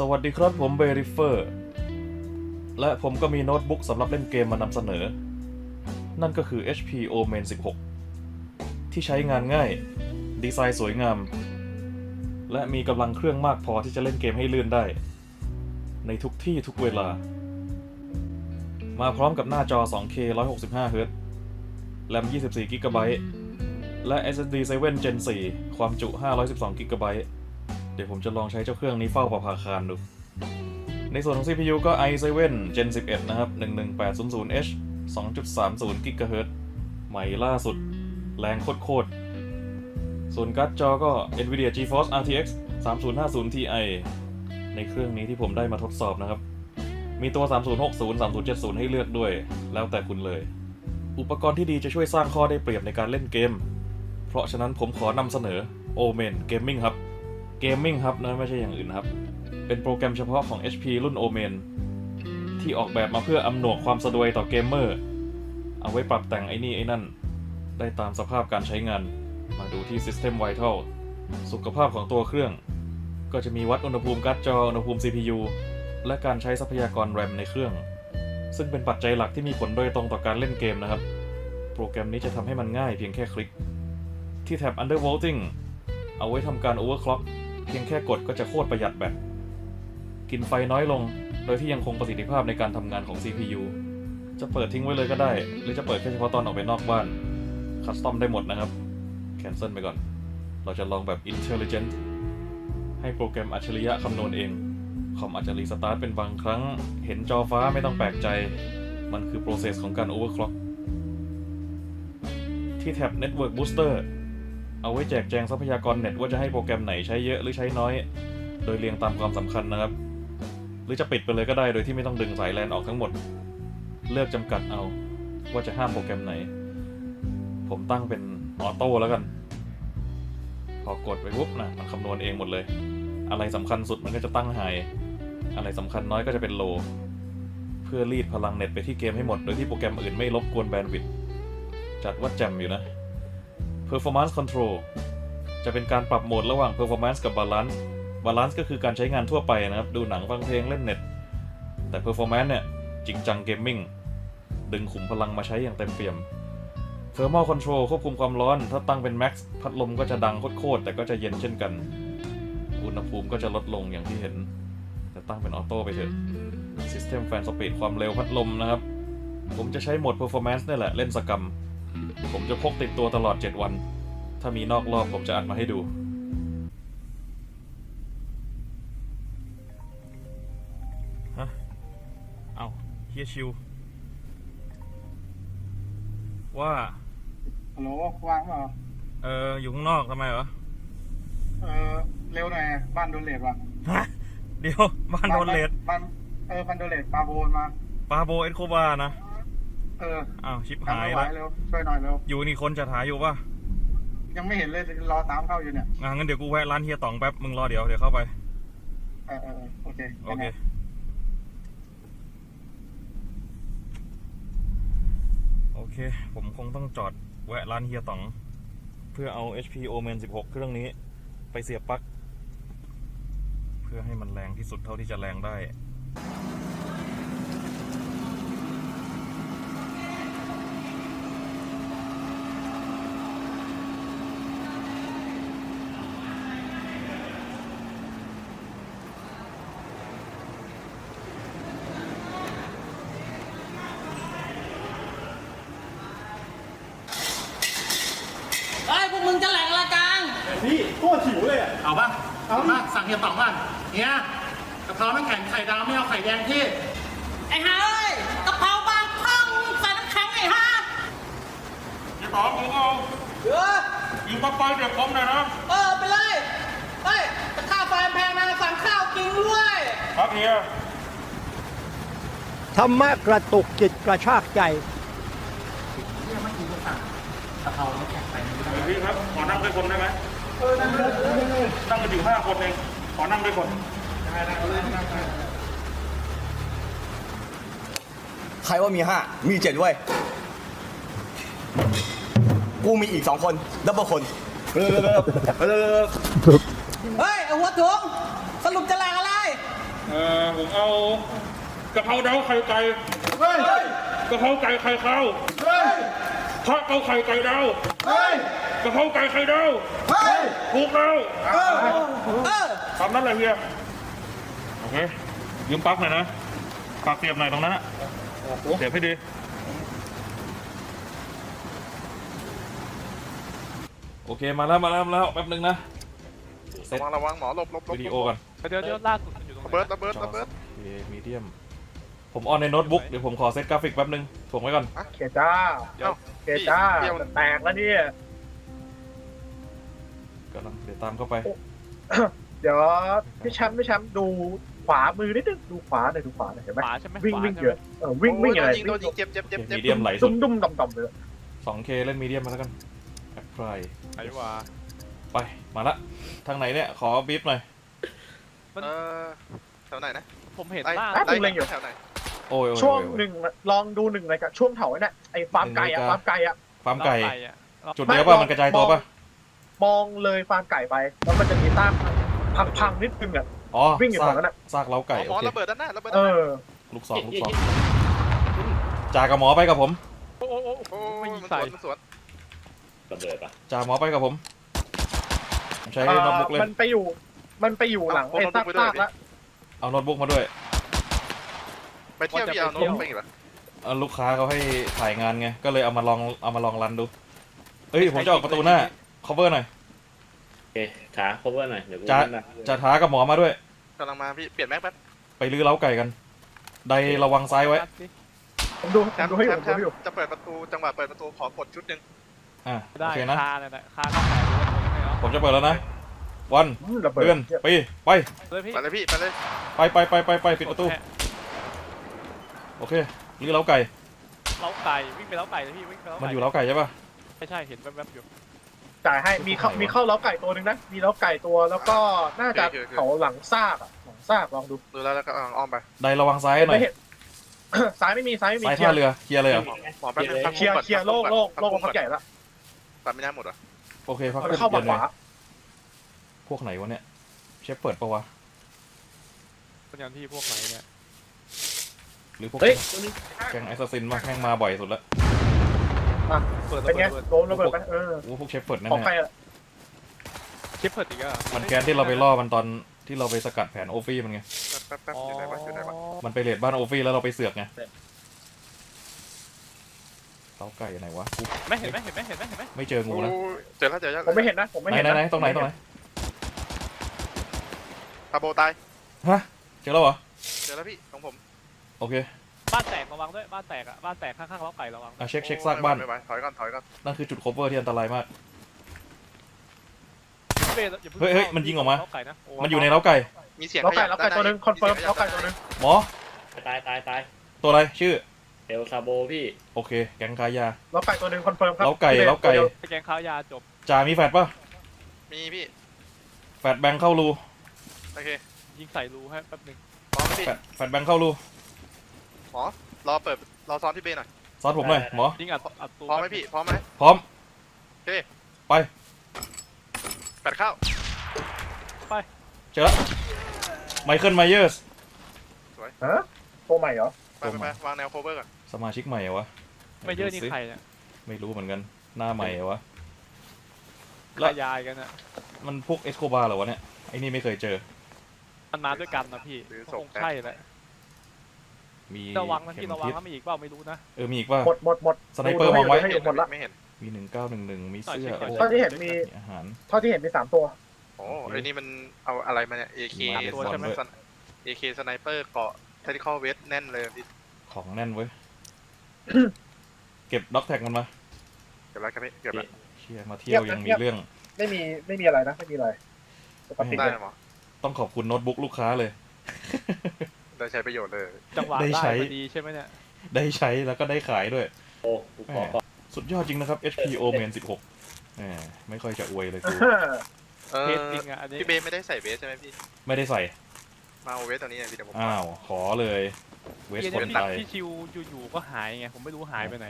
สวัสดีครับผมเบริเฟอร์ และผมก็มีโน้ตบุ๊กสำหรับเล่นเกมมานำเสนอ นั่นก็คือ HP Omen 16 ที่ใช้งานง่าย ดีไซน์สวยงาม และมีกำลังเครื่องมากพอที่จะเล่นเกมให้ลื่นได้ ในทุกที่ทุกเวลา มาพร้อมกับหน้าจอ 2K 165Hz แรม 24 GB และ SSD 7 Gen 4 ความจุ 512 GB เดี๋ยวผมจะลองใช้เจ้าเครื่องนี้เฝ้าประภาคารดู ในส่วนของ CPU ก็ i7 Gen 11 นะครับ 11800H 2.30 GHz ใหม่ล่าสุด แรงโคตรๆ ส่วนการ์ดจอก็ NVIDIA GeForce RTX 3050 Ti ในเครื่องนี้ที่ผมได้มาทดสอบนะครับ มีตัว 3060 3070 ให้เลือกด้วย แล้วแต่คุณเลย อุปกรณ์ที่ดีจะช่วยสร้างข้อได้เปรียบในการเล่นเกม เพราะฉะนั้นผมขอนำเสนอ Omen Gaming Hub Gaming Hub นะไม่ใช่อย่างอื่นครับ เป็นโปรแกรมเฉพาะของ HP รุ่น Omen ที่ออกแบบมาเพื่ออำนวยความสะดวกต่อเกมเมอร์ เอาไว้ปรับแต่งไอ้นี่ไอ้นั่น ได้ตามสภาพการใช้งาน มาดูที่ System Vital สุขภาพของตัวเครื่อง ก็จะมีวัดอุณหภูมิการ์ดจอ อุณหภูมิ CPU และการใช้ทรัพยากร RAM ในเครื่อง ซึ่งเป็นปัจจัยหลักที่มีผลโดยตรงต่อการเล่นเกมนะครับ โปรแกรมนี้จะทำให้มันง่ายเพียงแค่คลิก ที่แท็บ Undervolting เอาไว้ทำการ overclock พียงแค่กดก็จะโคตรประหยัดแบตกินไฟน้อยลง โดยที่ยังคงประสิทธิภาพในการทำงานของ CPU จะเปิดทิ้งไว้เลยก็ได้ หรือจะเปิดแค่เฉพาะตอนออกไปนอกบ้าน คัสตอมได้หมดนะครับ แคนเซิลไปก่อน เราจะลองแบบ Intelligent ให้โปรแกรมอัจฉริยะคำนวณเอง คอมอาจจะรีสตาร์ทเป็นบางครั้ง เห็นจอฟ้าไม่ต้องแปลกใจ มันคือ process ของการ overclock ที่แท็บ Network Booster เอาไว้แจกแจงทรัพยากรเน็ตว่าจะให้โปรแกรมไหนใช้เยอะหรือใช้น้อย โดยเรียงตามความสำคัญนะครับ หรือจะปิดไปเลยก็ได้โดยที่ไม่ต้องดึงสายแลนออกทั้งหมด เลือกจำกัดเอาว่าจะห้ามโปรแกรมไหน ผมตั้งเป็นออโต้แล้วกัน พอกดไปปุ๊บนะมันคำนวณเองหมดเลย อะไรสำคัญสุดมันก็จะตั้งไฮอะไรสำคัญน้อยก็จะเป็นโล เพื่อรีดพลังเน็ตไปที่เกมให้หมด โดยที่โปรแกรมอื่นไม่รบกวนแบนด์วิดต์จัดว่าแจ่มอยู่นะ Performance Control จะเป็นการปรับโหมดระหว่าง Performance กับ Balance Balance ก็คือการใช้งานทั่วไปนะครับ ดูหนังฟังเพลงเล่นเน็ต แต่ Performance เนี่ย จริงจังเกมมิ่งดึงขุมพลังมาใช้อย่างเต็มเปี่ยม Thermal Control ควบคุมความร้อน ถ้าตั้งเป็น Max พัดลมก็จะดังโคตรแต่ก็จะเย็นเช่นกัน อุณหภูมิก็จะลดลงอย่างที่เห็นแต่ตั้งเป็นออโต้ไปเถอะ System Fan Speed ความเร็วพัดลมนะครับ ผมจะใช้โหมด Performance นี่แหละเล่นสกรรม ผมจะพกติดตัวตลอด 7 วัน ถ้ามีนอกรอบผมจะอัดมาให้ดู ฮะ เอาเฮียชิว ว่า ฮัลโหลว่างเปล่าเออ อยู่ข้างนอกทำไมเหรอ เออเร็วหน่อยบ้านโดนเลดว่ะฮะ เดี๋ยว บ้านโดนเลดบ้านเออบ้านโดนเลดปาโบนมา ปาโบเอ็นโคบานะเอออ้าวชิปทำหายไม่ไหวแล้วเร็วช่วยหน่อยเร็วอยู่นี่คนจะหาอยู่ป่ะยังไม่เห็นเลยรอตามเข้าอยู่เนี่ยอ่างั้นเดี๋ยวกูแวะร้านเฮียต๋องแป๊บมึงรอเดี๋ยวเดี๋ยวเข้าไปเออเออเออโอเคโอเคโอเค ผมคงต้องจอดแวะร้านเฮียต๋อง เพื่อเอา HP Omen 16 เครื่องนี้ ไปเสียบปลั๊กเพื่อให้มันแรงที่สุดเท่าที่จะแรงได้ เฮ้ยพวกมึงจะแหลกละกลาง พี่โคตรหิว เลยอะเอาป่ะเอาเอาป่ะสั่งเฮียต่องก่อนเนี่ยกะเพราน้ำแข็งไข่ดาวไม่เอาไข่แดงที่ ไอ้ห่าเอ้ยกะเพราบางข้องใส่น้ำแข็งไอ้ห่าเฮียต๋องผมเอาเออยิงปลั๊กไฟเดี๋ยวผมหน่อยนะเออไปเลยเฮ้ยแต่ค่าไฟแพงนะสั่งข้าวกินด้วยครับเฮียธรรมะกระตุกจิตกระชากใจเนี่ยเมื่อกี้ก็สั่งกะเพราน้ำแข็งใส่ไม่ได้พี่ครับขอนั่งด้วยคนได้ไหม นั่งกันอยู่ห้าคนเอง ขอนั่งด้วยคนใครว่ามีห้ามีเจ็ดเว้ย กูมีอีกสองคนดับเบิลคนเร็วๆๆๆเฮ้ยไอ้หัวถุงสรุปจะแหลกอะไรๆออผมเอากะเพราดาวไข่ไก่กะเพราไก่ไข่ขาวทอดเอาไข่ไก่ดาว กะเพราไก่ไข่ดาวถูกแล้วทำนั่นแหละเฮียโอเคยืมปลั๊กหน่อยนะปลั๊กเสียบหน่อยตรงนั้นอะเสียบให้ดีโอเคมาแล้วมาแล้วมาแล้วแป๊บนึงนะเซตระวังระวังหมอหลบหลบหลบวิดีโอก่อนเดี๋ยวเดี๋ยวล่าสุดมันอยู่ตรงระไหนเบิดระเบิดระเบิดโอเคมีเดียมผมออนในโน้ตบุ๊กเดี๋ยวผมขอเซตกราฟิกแป๊บนึงถ่วงไว้ก่อนเกจ้าเอ้าเกจ้าพี่เอาแตกแล้วเนี่ย กำลังเดี๋ยวตามเข้าไป เดี๋ยวพี่แชมป์พี่แชมป์ดูขวามือนิดนึงดูขวาหน่อยดูขวาหน่อยเห็นไหมขวาใช่ไหมวิ่งขวาวิ่งใช่เยไหมอะเออวิ่งวิ่งโดอะไรนยิงโดนยิงเจ็บเจ็บเจ็บเจ็บมีเดียมไหลสุดุ้ด มดุ้มต่ำๆเลย 2K เล่นมีเดียมมาแล้วกันแอปพลายไหนวะไป มาละ ทางไหนเนี่ย ขอบีฟหน่อย เออแถวไหนนะผมเห็นไล่หน้าไล่แถวไหนโอ้ยโอ้ยช่วงโอ้ย หนึ่งลองดูหนึ่งเลยกับช่วงแถวนั้นน่ะไอ้ฟาร์มไก่อะหนึ่งนาฬิกา ฟาร์มไก่อะ ฟาร์มไก่อะจุดเดียวป่ะ มันกระจายตัวป่ะ มองเลยฟาร์มไก่ไป แล้วมันจะมีตั้งพังพังๆนิดนึงอะอ๋อวิ่งอยู่ซาแถกวนั้นน่ะซากเล้าหมไก่อหมโออเคระเบิดด้านหน้าระเบิดเอด้านหน้าอ ลูกสองลูกสองจ่ากับหมอไปกับผมโอ้โหโอ้โหโอ้ไม่ยยิงมันสใส่ วนมันสวนจ่าหมอไปกับผมผมใช้เอ่โน้ตอบุ๊กเล่นมันไปอยู่ มันไปอยู่หลังไอ้ซากซากๆแล้วเอาโน้ตบุ๊กมาด้วยไปเที่ยวพี่เอาโน้ตไปอีกเหรอเอาลูกค้าเขาให้ถ่ายงานไงก็เลยเอามาลองเอามาลองรันดูเอ้ยผมจะออกประตูหน้า cover หน่อยโอเคขาครบเวอร์หน่อยเดี๋ยวกูจ่าเล่นนะจ่าท้ากับหมอมาด้วย กำลังมาพี่เปลี่ยนแม็กแป๊บ ไปลื้อเล้าไก่กันไดระวังซ้ายไว้ ผมดูผแชมมป์ดูให้อแชยู่มผมป์แชดูมให้อยู่ป์จะเปิดประตูจังหวะเปิดประตูขอกดชุดหนึ่งอะได้โอเคนะ คาเนี่ยนะคาเข้าขายเลยเนาะผมจะเปิดแล้วนะ วันอืมระเบิดเดือนปีไป เลยพี่ไปเลยพี่ไปเลยไปไปไปไปไปปิดประตู โอเคลื้อเล้าไก่ เล้าไก่วิ่งไปเล้าไก่เลยพี่วิ่งไปเล้ามันไก่อยู่เล้าไก่ใช่ปะใช่ใช่เห็นแวบๆอยู่ จ่ายให้มีเข้ามีเข้าเล้าไก่ตัวหนึ่งนะมีเล้าไก่ตัวแล้วก็น่าจะเขาหลังซากอะหลังซากลองดูดูแล้วแล้วก็เอาอ้อมไปไดระวังซ้ายหน่อไม่ยเห็น ซ้ายไม่มีซ้ายไม่มีซ้ายเคลียท่าร์เรือเคลียร์เลยเหรอหมอแป๊บนึงพักเคลียร์เคลียร์โล่งโล่งโล่งพักใหญ่ละตัดไม่น่าหมดเหรอโอเคพักมันขึ้นเข้าเปลี่มายนขเลวายพวกไหนวะเนี่ยเชฟเปิดปะวะเป็นอย่างที่พวกไหนเนี่ยหรือพวกเฮ้ยตัวนี้แกงไอซ์ซินมาแม่งมาบ่อยสุดละ เปิดระเป็นไงเบิดโดนระเบิดไปเออโอ้พวกเชฟเปิดแน่ของใครอะเชฟเปิดอีกอะๆมันแกนที่เราไปล่อมันตอนที่เราไปสกัดแผนโอฟี่มันไง แป๊บแป๊บแป๊บอยู่ไหนวะอยู่ไหนวะมันไปเลดบ้านโอฟี่แล้วเราไปเสือกไงเล้าไก่ไหนวะกูไม่เห็นไหมเห็นไหมเห็นไหมเห็นไหมไม่เจองูนะโอ้ยเจอแล้วเจอแล้วผมไม่เห็นนะผมไม่ไหนเห็นไหนนะไหนตรงไหนตรงไหนตาโบตาย ฮะเจอแล้วเหรอเจอแล้วพี่ของผมโอเค บ้านแตกระวังด้วยบ้านแตกอะบ้านแตกข้างๆเล้าไก่ระวังอะเช็คเช็คซากบ้าน ไม่ไหวไม่ไหวถอยก่อนถอยก่อนนั่นคือจุด cover ที่อันตรายมากเบ้อย่าพิ่งเฮ้ยเฮ้ยข้ามันยิงออกมาเล้าไก่นะโมันอยู่ในเล้าไก่ มีเสียงเล้าไก่ขยับเล้าไก่ตัวหนึงคอนเฟิร์มสียงขยับเล้าไก่ตัวหนึงหมอ ตายตายตายตัวอะไรชื่อ เอลซาโบพี่โอเค แกงกายาเล้าไก่ตัวหนึงคอนเฟิร์มครับเล้าไก่เล้าไก่ตัวดียวไปแกงข้าวยาจบจ่ามีแฟดปะมีพี่ แฟดแบงค์เข้ารูโอเคยิงใส่รูให้แป๊บหนึงพร้อมไหมพี่แฟดแฟดแบงค์เข้ารู หมอรอเปิดรอซ้อนพี่เบย์หน่อยซ้อนผมหน่อยหมอ ยิงอัดอัดตัวพร้อมไหมพี่พร้อมไหมพร้อมโอเคไป แปดเข้าเจอแล้วไมเคิลไมเยอร์สฮะตัวใหม่เหรอไปไปไปวางแนวโคเวอร์ก่อนสมาชิกใหม่เหรอวะไม่เยอะนี่ดูสิใครเนี่ยไม่รู้เหมือนกัน หน้าใหม่เหรอวะ แล้ขาวยายกันอะมันพวกเอสโคบาเหรอวะเนี่ย ไอ้นี่ไม่เคยเจอ มันมาด้วยกันนะพี่คงใช่แหละ มีระวังนะเข็พี่มระวังทิศนะมีอีกเปล่าไม่รู้นะเออมีอีกป่ะหมดหมดหมดสไนเปอร์มองไว้ดูให้อยู่หมดละไม่เห็นมีหนึ่งเก้าหนึ่งหนึ่งมีเสื้อหน่อยโอ้เช็คเท่าที่เห็นมีมีอาหาร เท่าที่เห็นมีสามตัว โอ้ไอ้นี่มันเอาอะไรมาเนี่ย AK สามตัวใช่ไหม AK สไนเปอร์เกาะ tactical vest แน่นเลยพี่ของแน่นเว้ย เก็บด็อกแท็กมันมาเก็บแล้วครับพี่เก็บแล้วเชี่ยมาเที่ยวยังมีเรื่อง ไม่มีไม่มีอะไรนะ ไม่มีอะไรปกติได้เลยหมอต้องขอบคุณโน้ตบุ๊กลูกค้าเลย ได้ใช้ประโยชน์เลย จังหวะได้ได้ใช้ พอดีใช่ไหมเนี่ย ได้ใช้แล้วก็ได้ขายด้วยโอ้กูขอก่อนสุดยอดจริงนะครับ HP Omen 16แหมไม่ค่อยจะอวยเลยกู เอเทอสจริงอะอันนี้ พี่เบย์ไม่ได้ใส่เวสใช่ไหมพี่ ไม่ได้ใส่ มาเอาเวสตัวนี้หน่อยพี่เดี๋ยวผมอ้าว ขอเลย เวสเย็นคนนี้ไปพี่ชิวอยู่ๆก็หายไงผมไม่รู้หายไปไหน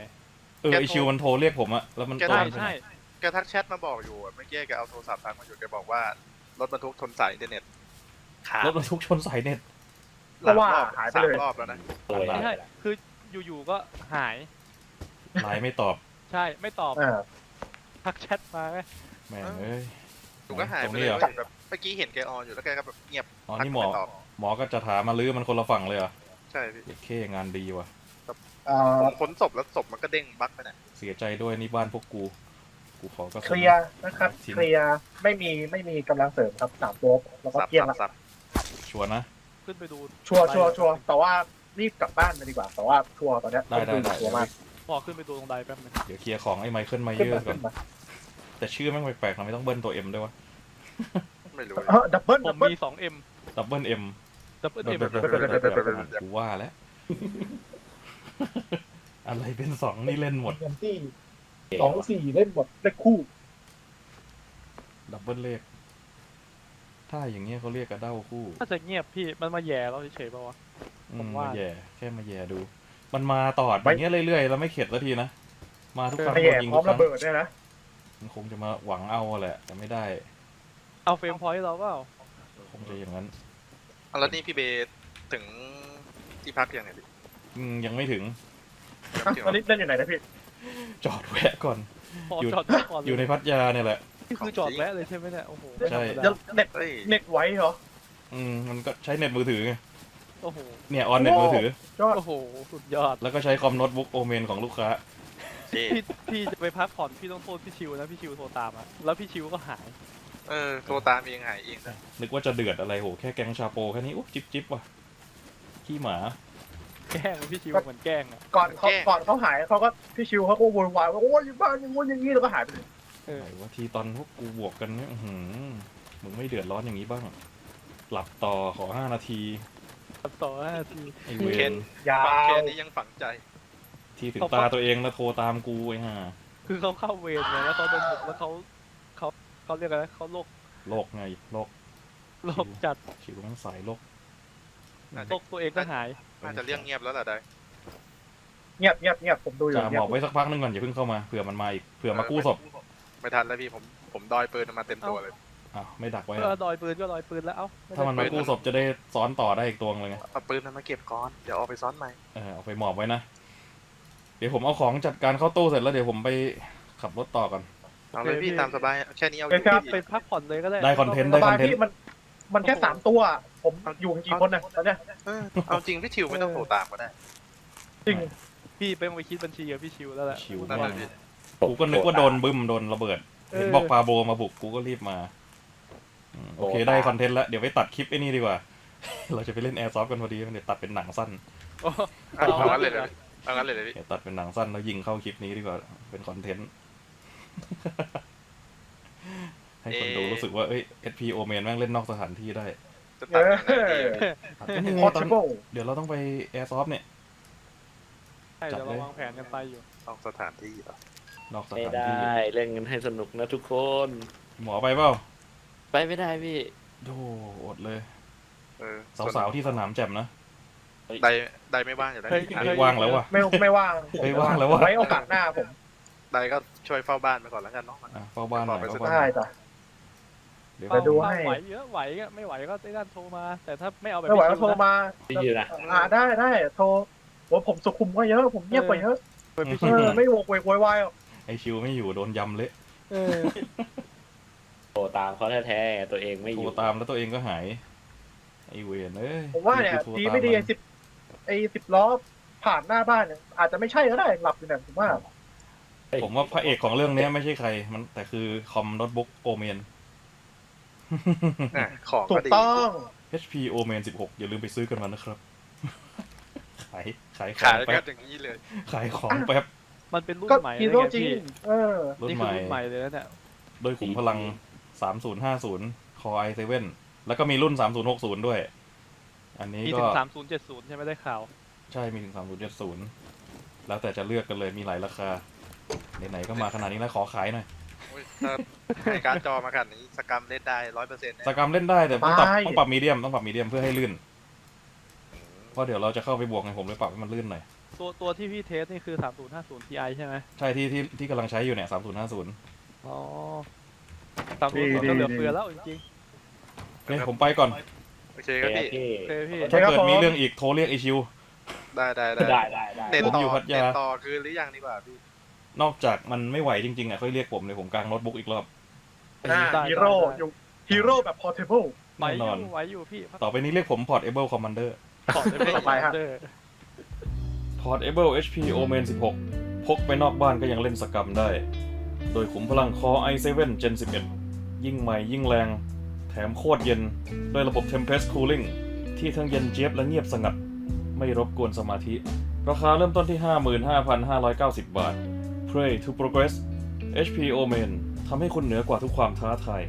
เออไอชิวมันโทรเรียกผมอะแล้วมันใช่โทรใช่ แกทักแชทมาบอกอยู่อะเมื่อกี้แกเอาโทรศัพท์ทักมาอยู่แกบอกว่ารถบรรทุกทนสายอินเทอร์เน็ตขาดรถบรรทุกชนสายเน็ต เพราะว่าสมรอบหายไปสามเลยรอบแล้วนะโอ้ยไม่ใช่คืออยู่ๆก็หาย ไลน์ไม่ตอบใช่ ไม่ตอบอ่าทักแชทมาไหมแม่งเอ้ยดูก็หายตรไปงเลนี้ยเหรอเว้ยแบบเมื่อกี้เห็นแกออนอยู่แล้วแกก็แบบเงียบอ๋อพักนี่หมอ ไตอบหมอก็จะถามมาลื้อมันคนละฝั่งเลยเหรอใช่พี่เด็กเคงานดีว่ะ เอ่อผมค้นศพแล้วศพมันก็เด้งบั๊กไปเนี่ยเสียใจด้วยนี่บ้านพวกกู กูขอกระเคสุน ลียร์นะครับ ทิ้ง เคลียร์ไม่มีไม่มีกำลังเสริมครับสามตัวแล้วก็สับเกลี้ยงสับละสับชัวร์นะ ขึ้นไปดูชัวร์ชัวร์ชัวร์แต่ว่ารีบกลับบ้านไปดีกว่า แต่ว่าชัวร์ตอนเนี้ยได้ได้ได้ ชัวร์มากพอขึ้นไปดูตรงใดแป๊บนึงเดี๋ยวเคลียร์ของไอ้ไมเคิลไมเยขึ้นอมาร์ก่อขึ้นนมาแต่ชื่อแม่งแปลกๆทำไมต้องเบิ้ลตัวเอ็มด้วยวะไม่รู้เออดับเบิลผดัมบเบิล มีสองเอ็มดับเบิลเอ็มดับเบิลเอ็มกูว่าแล้ว อะไรเป็นสองนี่เล่นหมดเงินที่สองสี่เล่นหมดได้คู่ ดับเบิลเลข ถ้าอย่างเงี้ยเขาเรียกกระเด้าคู่น่าจะเงียบพี่มันมาแย่เราเฉยๆป่าวะ อืผมมว่า มาแย่แค่มาแย่ดู มันมาตอดอย่างเงี้ยเรื่อยๆแล้วไม่เข็ดสักทีนะมาทุกครั้งไม่โดแย่นยิงพร้อทุมกครั้ระงเบิดเนี่ยนะ มันคงจะมาหวังเอาแหละ แต่ไม่ได้เอาเฟรมพอยต์เราเปล่าคงจะอย่างนั้น อะแล้วนี่พี่เบสถึงที่พักยังไงพี่อืมยังไม่ถึงยังอะไม่ถึงตอนนี้เล่นอยู่ไหนนะพี่จอดแวะก่อนพออยู่ จอดไว้ก่อนเลอยู่ในพัทยาเนี่ยแหละ นี่คือจอดแวะเลยใช่ไหมเนี่ยโอ้โหใช่ไม่ธรรมดาเดี๋ยวเน็ตเฮ้ยเน็ตไว้เหรอ อืมมันก็ใช้เน็ตมือถือไงโอ้โหเนี่ยออนเน็ตมือถือ ยอด โอ้โหสุดยอดแล้วก็ใช้คอมโน้ตบุ๊กโอเมนของลูกค้า เจ๊พี่พี่จะไปพักผ่อนพี่ต้องโทษพี่ชิวนะพี่ชิวโทรตามอะแล้วพี่ชิวก็หายเออโทรตามเองหายเองนะนึกว่าจะเดือดอะไรโหแค่แกงชาโปแค่นี้อุ๊ยจิบจิบว่ะขี้หมา แกล้งพี่ชิวเหมือนแกล้งอะก่อนเขาก่อนเขาหายเขาก็พี่ชิวเขาก็โวยวายว่าโอ้ยบ้านอย่างงู้นอย่างนี้แล้วก็หายไปเลย เออ ไหนว่าทีตอนพวกกูบวกกันเนี่ยอื้อหือมึงไม่เดือดร้อนอย่างนี้บ้าง หลับต่อขอห้านาที ตัดต่อห้านาที ไอเวเคนรยาฟังแค่วนี้ยังฝังใจ ที่ถึงตาตัวเองแล้วโทรตามกูไอ้ห่าคือเขาเข้าเวรไงแล้วเขาโดนบุกแล้วเขาเขาเขาเรียกอะไรนะเขาโรคโลกไงโลกโรคจัดชิวทั้งสายโลกน่าโรคตัวเองก็หาย น่าจะเรื่องเงียบแล้วล่ะได้เงียบเงียบเงียบผมดูอยู่จะหเงีมยอบบไว้สักพักนึงก่อนอย่าเพิ่งเข้ามาเผื่อมันมาอีกเผื่อมากู้ศพ ไม่ทันแล้วพี่ผมผมดอยปืนมาเต็มตัวเลยอ้าวไม่ดักไว้เออะอดอยปืนก็ดอยปืนแล้วเอ้าไได้ถ้ามันมากู้ศพจะได้ซ้อนต่อได้อีกตัวเลยไงเอาปืนมันมาเก็บก่อนเดี๋ยวเอาไปซ้อนใหม่เออเอาไปหมอบไว้นะ เดี๋ยวผมเอาของจัดการเข้าตู้เสร็จแล้วเดี๋ยวผมไปขับรถต่อก่อน เอาเลยพี่ตามสบายแค่นี้เอาอเฮ้ยยู่ครับ พี่ไปพักผ่อนเลยก็ได้ได้คอนเทนต์สได้ คบาอยนเทนพี่ต์มันมันแค่สามตัว ผมอยู่กันกี่คนนะตอนเนี้ยเออเอาจริงพี่ทิวไม่ต้องโทรตามก็ได้ จริง พี่ไปไปคิดบัญชีกับพี่ชิวแล้วแหละชิวนั่นมาแหกละพี่ กูก็นึกว่าโดนบึ้มโดนระเบิดเห็นบอกปาโบมาบุกกูก็รีบมาอืมโอเคได้คอนเทนต์แล้วเดี๋ยวไปตัดคลิปไอ้นี่ดีกว่า เราจะไปเล่นแอร์ซอฟกันพอดีเดี๋ยวตัดเป็นหนังสั้นโอ้เอาเอางั้นเลยเลยเอางั้นเลยเลยพี่เดี๋ยวตัดเป็นหนังสั้นแล้วยิงเข้าคลิปนี้ดีกว่าเป็นคอนเทนต์ ให้คนดูรู้สึกว่าเอ้ย SP o m a n แม่งเล่นนอกสถานที่ได้จะเอตัดยังไงดีตัดก็ยังไงอตอน possible เดี๋ยวเราต้องไปแอร์ซอฟเนี่ย ใช่เดี๋ยวเราวางแผนกันไปอยู่ออกสถานที่เหรอ นอกสไม่ถานได้ ที่เล่นกันให้สนุกนะทุกคน หมอไปเปล่าไปไม่ได้พี่ โธ่อดเลย เออสาวๆที่สนามแจ่มนะ ได้ได้ไม่ว่างอยู่แล้วเฮ้ยเฮ้ยว่างแล้วว่ะ ไม่ไม่ว่างเฮ้ยว่างแล้วว่ะไว้โอกาสหน้าผมได้ก็ช่วยเฝ้าบ้านไปก่อนแล้วกันเนาะ อะเฝ้าบ้านหน่อยขอไปเฝ้าสักบ้านได้จ้ะ เดี๋ยวจะดูให้ไหวเยอะไหวก็ไม่ไหวก็ได้ด้านโทรมา แต่ถ้าไม่เอาแบบไม่ไหวก็พี่โทรชิวนะมาพี่ชิวนะ อ่าได้ได้โทรโอ้ผมสุขุมกว่าเยอะ ผมเงียบกว่าเยอะเป็นพี่เอชิวอไม่โวกเวกโวยวายหรอก ไอชิวไม่อยู่โดนยำเละเออ โทรตามเขาแท้ๆตัวเองไม่อโทรยู่ตามแล้วตัวเองก็หาย ไอเวนเอ้ยผมว่าเนี่ยโทรดีตาไม่ดีนไอ้สิบไอ้สิบล้อผ่านหน้าบ้านเนี่ยอาจจะไม่ใช่ก็ได้หลับอยู่เนี่ยผมว่า ผมว่าพระเอกของเรื่องเนี้ยไม่ใช่ใครมันแต่คือคอมโน้ตบุ๊กโอเมน อะของถูก็กดีต้อง HP o m a n 16 อย่าลืมไปซื้อกันมานะครับ ขายขายขอขางยแป๊กับนอย่างนี้เลย ขายของแป๊บ มันเป็นรุ่นก็ใหม่ฮีเลยโร่ไงจริงพี่เออ รุ่นนี่ใหคือม่ รุ่นใหม่เลยนะเนี่ย โดยขุมพลัง 3050 Core i7 แล้วก็มีรุ่น 3060 ด้วย อันนี้มีก็ถึงสามศูนย์เจ็ดศูนย์ใช่ไหมได้ข่าว ใช่มีถึง 3070 แล้วแต่จะเลือกกันเลยมีหลายราคา ไหนๆก็มาขนาดนี้แล้วขอขายหน่อยโอ้ยถ้าให้การดจอมาขนาดนี้สกรรมเล่นได้ร้อยเปอร์เซ็นต์สกรรมเล่นได้แต่ต้องปรับไปต้องปรับมีเดียมต้องปรับมีเดียมเพื่อให้ลื่นเพราะเดี๋ยวเราจะเข้าไปบวกไงผมเลยปรับให้มันลื่นหน่อย ตัวตัวที่พี่เทสนี่คือสามศูนย์ห้าศูนย์ Ti ใช่ไหมใช่ที่ที่ที่กำลังใช้อยู่เนี่ย3050อ๋อสามศูนย์ก็เหลือเฟือแล้วจริงโอเคผมไปก่อนโอเคครับพี่พี่โอเคพี่ ถ้าเกิดมีเรื่องอีกโทรเรียกไอชิว ได้ได้ได้ได้ได้เน็ตผมต่อยู่อพัทยา เน็ตต่อคืนหรือยังดีกว่าพี่ นอกจากมันไม่ไหวจริงๆอะค่อยเรียกผมเลยผมกางโน้ตบุ๊กอีกรอบ อ่าฮีโร่อยู่ฮีโร่แบบ portable ไหวแน่อนอนยู่ไหวอยู่พี่ต่อไปนี้เรียกผม Portable Commander ขอได้ไหมต่อไปฮะ เด้อ Portable HP Omen 16 พกไปนอกบ้านก็ยังเล่นสกรรมได้ โดยขุมพลัง Core i7 Gen 11 ยิ่งใหม่ยิ่งแรง แถมโคตรเย็น ด้วยระบบ Tempest Cooling ที่ทั้งเย็นเจี๊ยบและเงียบสงัด ไม่รบกวนสมาธิ ราคาเริ่มต้นที่ 55,590 บาท Pray to Progress HP Omen ทำให้คุณเหนือกว่าทุกความท้าทาย